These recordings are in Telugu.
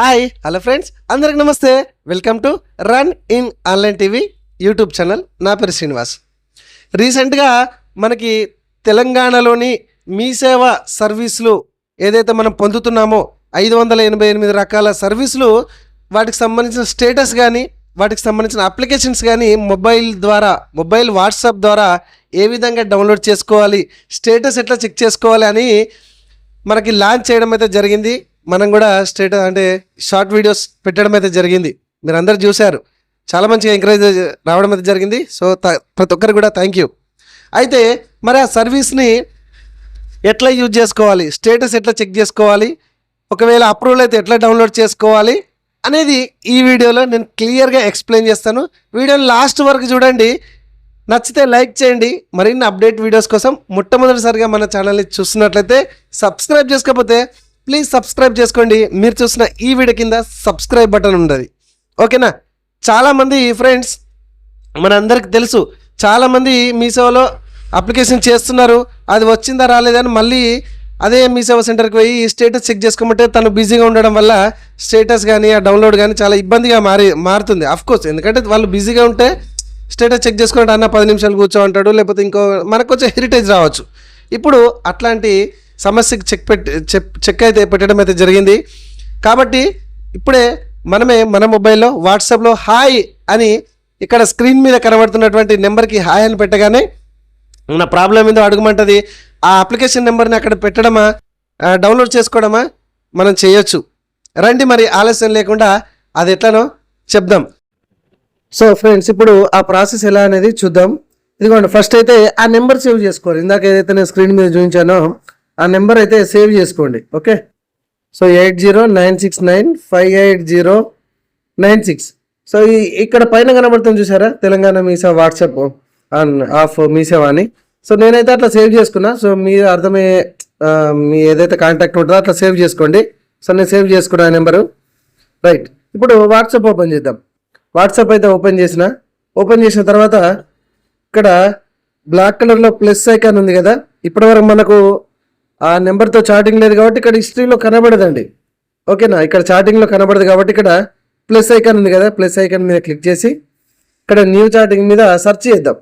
Hi hello friends. అందరికి నమస్తే. Welcome to run in online TV YouTube channel. నా పేరు శ్రీనివాస్. రీసెంట్గా మనకి తెలంగాణలోని మీ సేవ సర్వీసులు ఏదైతే మనం పొందుతున్నామో ఐదు వందల ఎనభై ఎనిమిది రకాల సర్వీసులు వాటికి సంబంధించిన స్టేటస్ కానీ వాటికి సంబంధించిన అప్లికేషన్స్ కానీ మొబైల్ ద్వారా మొబైల్ వాట్సాప్ ద్వారా ఏ విధంగా డౌన్లోడ్ చేసుకోవాలి స్టేటస్ ఎట్లా చెక్ చేసుకోవాలి అని మనకి లాంచ్ చేయడం అయితే జరిగింది. మనం కూడా స్టేట్ అంటే షార్ట్ వీడియోస్ పెట్టడం అయితే జరిగింది. మీరు అందరు చూశారు. చాలా మంచిగా ఎంకరేజ్ రావడం అయితే జరిగింది. సో త- ప్రతి ఒక్కరు కూడా థ్యాంక్ యూ అయితే మరి ఆ సర్వీస్ని ఎట్లా యూజ్ చేసుకోవాలి? స్టేటస్ ఎట్లా చెక్ చేసుకోవాలి? ఒకవేళ అప్రూవల్ అయితే ఎట్లా డౌన్లోడ్ చేసుకోవాలి? అనేది ఈ వీడియోలో నేను క్లియర్గా ఎక్స్ప్లెయిన్ చేస్తాను. వీడియోని లాస్ట్ వరకు చూడండి. నచ్చితే లైక్ చేయండి. మరిన్ని అప్డేట్ వీడియోస్ కోసం మొట్టమొదటిసారిగా మన ఛానల్ని చూస్తున్నట్లయితే సబ్స్క్రైబ్ చేసుకోకపోతే ప్లీజ్ సబ్స్క్రైబ్ చేసుకోండి. మీరు చూసిన ఈ వీడియో కింద సబ్స్క్రైబ్ బటన్ ఉండదు ఓకేనా? చాలామంది ఫ్రెండ్స్ మనందరికి తెలుసు చాలామంది మీ అప్లికేషన్ చేస్తున్నారు. అది వచ్చిందా రాలేదని మళ్ళీ అదే మీ సెంటర్కి పోయి స్టేటస్ చెక్ చేసుకోమంటే తను బిజీగా ఉండడం వల్ల స్టేటస్ కానీ ఆ డౌన్లోడ్ కానీ చాలా ఇబ్బందిగా మారి మారుతుంది. కోర్స్ ఎందుకంటే వాళ్ళు బిజీగా ఉంటే స్టేటస్ చెక్ చేసుకుంటే అన్న పది నిమిషాలు కూర్చో అంటాడు లేకపోతే ఇంకో మనకు కొంచెం హెరిటేజ్ రావచ్చు. ఇప్పుడు అట్లాంటి సమస్యకి చెక్ పెట్టి చెక్ చెక్ అయితే పెట్టడం అయితే జరిగింది. కాబట్టి ఇప్పుడే మనమే మన మొబైల్లో వాట్సాప్లో హాయ్ అని ఇక్కడ స్క్రీన్ మీద కనబడుతున్నటువంటి నెంబర్కి హాయ్ అని పెట్టగానే నా ప్రాబ్లం ఏందో అడగమంటుంది. ఆ అప్లికేషన్ నెంబర్ని అక్కడ పెట్టడమా డౌన్లోడ్ చేసుకోవడమా మనం చేయొచ్చు. రండి మరి ఆలస్యం లేకుండా అది ఎట్లానో చెప్దాం. సో ఫ్రెండ్స్ ఇప్పుడు ఆ ప్రాసెస్ ఎలా అనేది చూద్దాం. ఇదిగోండి ఫస్ట్ అయితే ఆ నెంబర్ సేవ్ చేసుకోవాలి. ఇందాక ఏదైతే నేను స్క్రీన్ మీద చూపించానో ఆ నెంబర్ అయితే సేవ్ చేసుకోండి okay? So eight zero nine six nine five eight zero nine six. So ఈ ఇక్కడ పైన కనబడుతుంది చూసారా? తెలంగాణ మీసా వాట్సాప్ ఆన్ ఆఫ్ మీసేవా అని సో నేనైతే అట్లా సేవ్ చేసుకున్నా. సో మీరు అర్థమయ్యే మీ ఏదైతే కాంటాక్ట్ ఉంటుందో అట్లా సేవ్ చేసుకోండి. సో నేను సేవ్ చేసుకున్నా నెంబరు. రైట్. ఇప్పుడు వాట్సాప్ ఓపెన్ చేద్దాం. వాట్సాప్ అయితే ఓపెన్ చేసిన. ఓపెన్ చేసిన తర్వాత ఇక్కడ బ్లాక్ కలర్లో ప్లస్ ఐకాన్ ఉంది కదా. ఇప్పటివరకు మనకు ఆ నెంబర్తో చాటింగ్ లేదు కాబట్టి ఇక్కడ హిస్టరీలో కనబడదండి. ఓకేనా? ఇక్కడ చాటింగ్లో కనబడదు కాబట్టి ఇక్కడ ప్లస్ ఐకాన్ ఉంది కదా ప్లస్ ఐకాన్ మీద క్లిక్ చేసి ఇక్కడ న్యూ చాటింగ్ మీద సెర్చ్ చేద్దాం.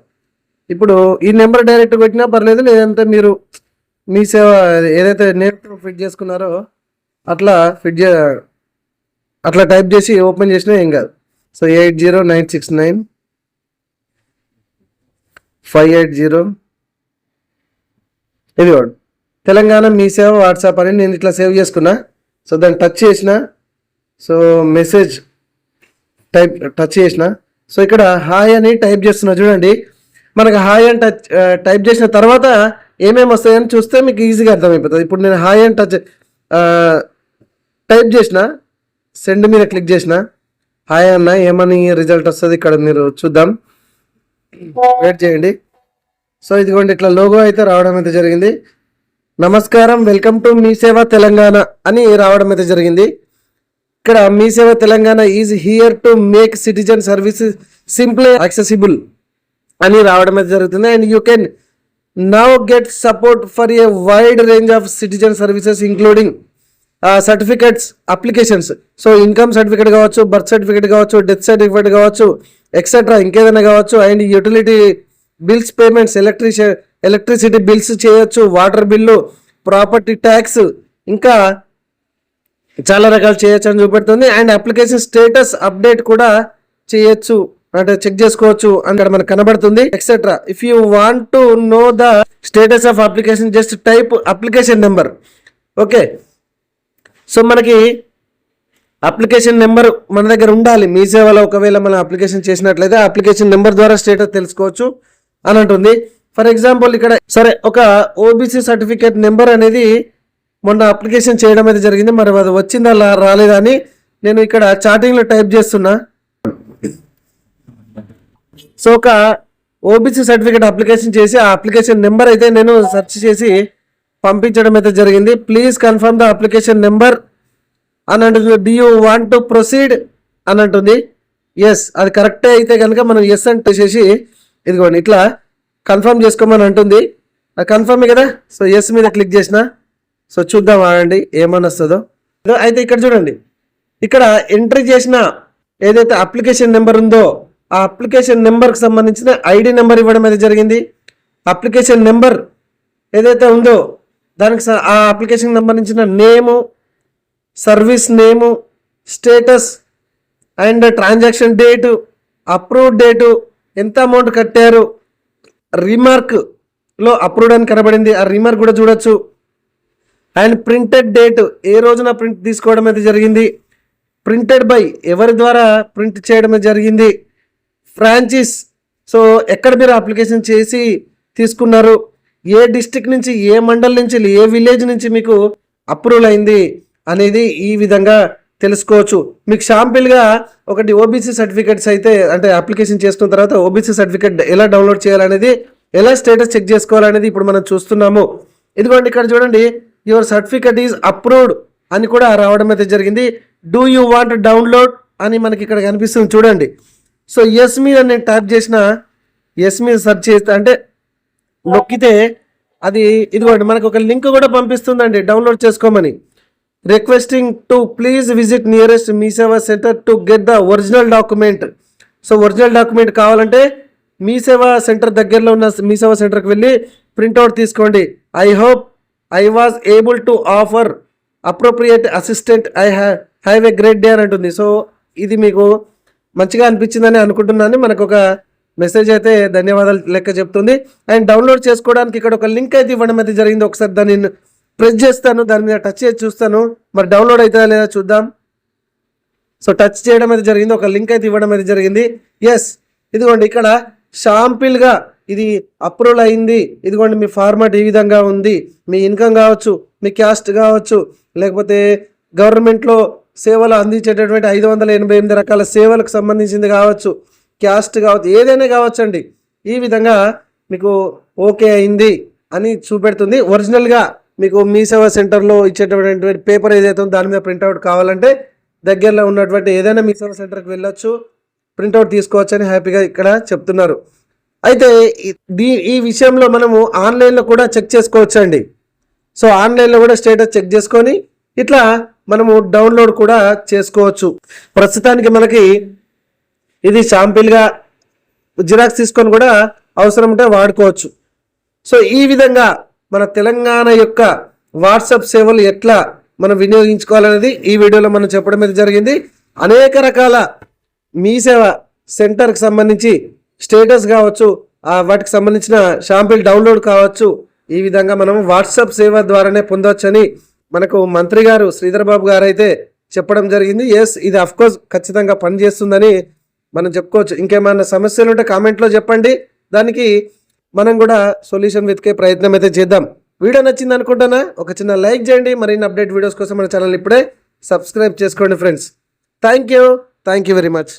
ఇప్పుడు ఈ నెంబర్ డైరెక్ట్ పెట్టినా పర్లేదు లేదంటే మీరు మీ సేవ ఏదైతే నేమ్ ఫిట్ చేసుకున్నారో అట్లా ఫిట్ చే అట్లా టైప్ చేసి ఓపెన్ చేసినా ఏం కాదు. So eight zero nine six nine five eight zero. ఇది వాడు తెలంగాణ మీ సేవ వాట్సాప్ అని నేను ఇట్లా సేవ్ చేసుకున్నా. సో దాన్ని టచ్ చేసిన. సో మెసేజ్ టైప్ టచ్ చేసిన. సో ఇక్కడ హాయ్ అని టైప్ చేస్తున్నా చూడండి. మనకు హాయ్ అని టచ్ టైప్ చేసిన తర్వాత ఏమేమి వస్తాయని చూస్తే మీకు ఈజీగా అర్థమైపోతుంది. ఇప్పుడు నేను హాయ్ అని టచ్ టైప్ చేసిన. సెండ్ మీద క్లిక్ చేసిన. హాయ్ అన్న ఏమని రిజల్ట్ వస్తుంది ఇక్కడ మీరు చూద్దాం. వెయిట్ చేయండి. సో ఇదిగోండి ఇట్లా లోగో అయితే రావడం అయితే జరిగింది. నమస్కారం welcome to me Seva Telangana అని రావడం అయితే జరిగింది. ఇక్కడ Mee Seva Telangana is here to make citizen services simple accessible అని రావడం అయితే జరుగుతుంది. And you can now get support for a wide range of citizen services including certificates applications. So income certificate కావచ్చు బర్త్ సర్టిఫికేట్ కావచ్చు డెత్ సర్టిఫికేట్ కావచ్చు ఎక్సెట్రా ఇంకేదైనా కావచ్చు. And utility bills payments electrician electricity bills చేయొచ్చు వాటర్ బిల్లు ప్రాపర్టీ ట్యాక్స్ ఇంకా చాలా రకాలు చేయొచ్చు అని చూపెడుతుంది. అండ్ అప్లికేషన్ స్టేటస్ అప్డేట్ కూడా చేయొచ్చు అంటే చెక్ చేసుకోవచ్చు అక్కడ మనకు కనబడుతుంది etcetera if you want to know the status of application just type application number okay so మనకి అప్లికేషన్ నెంబర్ మన దగ్గర ఉండాలి. మీ సేవలో ఒకవేళ మనం అప్లికేషన్ చేసినట్లయితే అప్లికేషన్ నెంబర్ ద్వారా స్టేటస్ తెలుసుకోవచ్చు అని అంటుంది. ఫర్ ఎగ్జాంపుల్ ఇక్కడ సరే ఒక ఓబీసీ సర్టిఫికేట్ నెంబర్ అనేది మొన్న అప్లికేషన్ చేయడం అయితే జరిగింది. మరి అది వచ్చిందా రాలేదా అని నేను ఇక్కడ చాటింగ్లో టైప్ చేస్తున్నా. సో ఒక ఓబీసీ సర్టిఫికేట్ అప్లికేషన్ చేసి ఆ అప్లికేషన్ నెంబర్ అయితే నేను సెర్చ్ చేసి పంపించడం అయితే జరిగింది. Please confirm the application number అని అంటుంది. Do you want to proceed అని అంటుంది. ఎస్ అది కరెక్టే అయితే కనుక మనం ఎస్ అంటే చేసి ఇదిగోండి ఇట్లా కన్ఫర్మ్ చేసుకోమని అంటుంది. కన్ఫర్మే కదా? సో ఎస్ మీద క్లిక్ చేసిన. సో చూద్దాం ఆగండి ఏమని వస్తుందో అయితే ఇక్కడ చూడండి. ఇక్కడ ఎంట్రీ చేసిన ఏదైతే అప్లికేషన్ నెంబర్ ఉందో ఆ అప్లికేషన్ నెంబర్కి సంబంధించిన ఐడి నెంబర్ ఇవ్వడం అయితే జరిగింది. అప్లికేషన్ నెంబర్ ఏదైతే ఉందో దానికి స- ఆ అప్లికేషన్ సంబంధించిన name service name status and transaction date approve date ఎంత అమౌంట్ కట్టారు రిమార్క్లో అప్రూవ్డ్ అని కనబడింది. ఆ రిమార్క్ కూడా చూడొచ్చు. అండ్ ప్రింటెడ్ డేట్ ఏ రోజున ప్రింట్ తీసుకోవడం అయితే జరిగింది. ప్రింటెడ్ బై ఎవరి ద్వారా ప్రింట్ చేయడం జరిగింది? ఫ్రాంచైజ్ సో ఎక్కడ మీరు అప్లికేషన్ చేసి తీసుకున్నారు? ఏ డిస్టిక్ నుంచి ఏ మండల్ నుంచి ఏ విలేజ్ నుంచి మీకు అప్రూవల్ అయింది అనేది ఈ విధంగా తెలుసుకోవచ్చు. మీకు షాంపిల్గా ఒకటి ఓబీసీ సర్టిఫికేట్స్ అయితే అంటే అప్లికేషన్ చేసుకున్న తర్వాత ఓబీసీ సర్టిఫికేట్ ఎలా డౌన్లోడ్ చేయాలనేది ఎలా స్టేటస్ చెక్ చేసుకోవాలనేది ఇప్పుడు మనం చూస్తున్నాము. ఇదిగోండి ఇక్కడ చూడండి యువర్ సర్టిఫికేట్ ఈజ్ అప్రూవ్డ్ అని కూడా రావడం అయితే జరిగింది. డూ యూ వాంట్ డౌన్లోడ్ అని మనకి ఇక్కడ కనిపిస్తుంది చూడండి. సో ఎస్ మీద నేను ట్యాప్ చేసిన ఎస్ మీద సెర్చ్ చేస్తే అంటే నొక్కితే అది ఇదిగోండి మనకు ఒక లింక్ కూడా పంపిస్తుందండి డౌన్లోడ్ చేసుకోమని. Requesting to please visit nearest Mee Seva centre to get the original document so original document కావాలంటే మీ సేవా సెంటర్ దగ్గరలో ఉన్న మీ సేవా సెంటర్కి వెళ్ళి ప్రింట్అవుట్ తీసుకోండి. I hope I was able to offer appropriate assistant I have a great day అని అంటుంది. సో ఇది మీకు మంచిగా అనిపించిందని అనుకుంటున్నాను. మనకు ఒక మెసేజ్ అయితే ధన్యవాదాలు లెక్క చెప్తుంది. అండ్ డౌన్లోడ్ చేసుకోవడానికి ఇక్కడ ఒక లింక్ అయితే ఇవ్వడం అయితే జరిగింది. ఒకసారి దాన్ని ప్రెస్ చేస్తాను దాని మీద టచ్ చేసి చూస్తాను. మరి డౌన్లోడ్ అవుతుందా లేదా చూద్దాం. సో టచ్ చేయడం అయితే జరిగింది ఒక లింక్ అయితే ఇవ్వడం అయితే జరిగింది. ఎస్ ఇదిగోండి ఇక్కడ షాంపిల్గా ఇది అప్రూవల్ అయింది. ఇదిగోండి మీ ఫార్మాట్ ఈ విధంగా ఉంది. మీ ఇన్కమ్ కావచ్చు మీ క్యాస్ట్ కావచ్చు లేకపోతే గవర్నమెంట్లో సేవలు అందించేటటువంటి ఐదు వందల ఎనభై ఎనిమిది రకాల సేవలకు సంబంధించింది కావచ్చు క్యాస్ట్ కావచ్చు ఏదైనా కావచ్చు అండి ఈ విధంగా మీకు ఓకే అయింది అని చూపెడుతుంది. ఒరిజినల్గా మీకు మీ సేవా సెంటర్లో ఇచ్చేటటువంటి పేపర్ ఏదైతే ఉందో దాని మీద ప్రింట్అవుట్ కావాలంటే దగ్గరలో ఉన్నటువంటి ఏదైనా మీ సేవా సెంటర్కి వెళ్ళొచ్చు ప్రింట్అవుట్ తీసుకోవచ్చు అని హ్యాపీగా ఇక్కడ చెప్తున్నారు. అయితే దీ ఈ విషయంలో మనము ఆన్లైన్లో కూడా చెక్ చేసుకోవచ్చు అండి సో ఆన్లైన్లో కూడా స్టేటస్ చెక్ చేసుకొని ఇట్లా మనము డౌన్లోడ్ కూడా చేసుకోవచ్చు. ప్రస్తుతానికి మనకి ఇది షాంపిల్గా జిరాక్స్ తీసుకొని కూడా అవసరం ఉంటే వాడుకోవచ్చు. సో ఈ విధంగా మన తెలంగాణ యొక్క వాట్సాప్ సేవలు ఎట్లా మనం వినియోగించుకోవాలనేది ఈ వీడియోలో మనం చెప్పడం అయితే జరిగింది. అనేక రకాల మీ సేవ సెంటర్కి సంబంధించి స్టేటస్ కావచ్చు ఆ వాటికి సంబంధించిన షాంపిల్ డౌన్లోడ్ కావచ్చు ఈ విధంగా మనం వాట్సాప్ సేవ ద్వారానే పొందవచ్చని మనకు మంత్రి గారు శ్రీధర్ బాబు గారు అయితే చెప్పడం జరిగింది. ఎస్ ఇది అఫ్కోర్స్ ఖచ్చితంగా పనిచేస్తుందని మనం చెప్పుకోవచ్చు. ఇంకేమైనా సమస్యలు ఉంటే కామెంట్లో చెప్పండి. దానికి మనం కూడా సొల్యూషన్ వెతికే ప్రయత్నం అయితే చేద్దాం. వీడియో నచ్చింది అనుకుంటానా ఒక చిన్న లైక్ చేయండి. మరిన్ని అప్డేట్ వీడియోస్ కోసం మన ఛానల్ ఇప్పుడే సబ్స్క్రైబ్ చేసుకోండి friends thank you thank you very much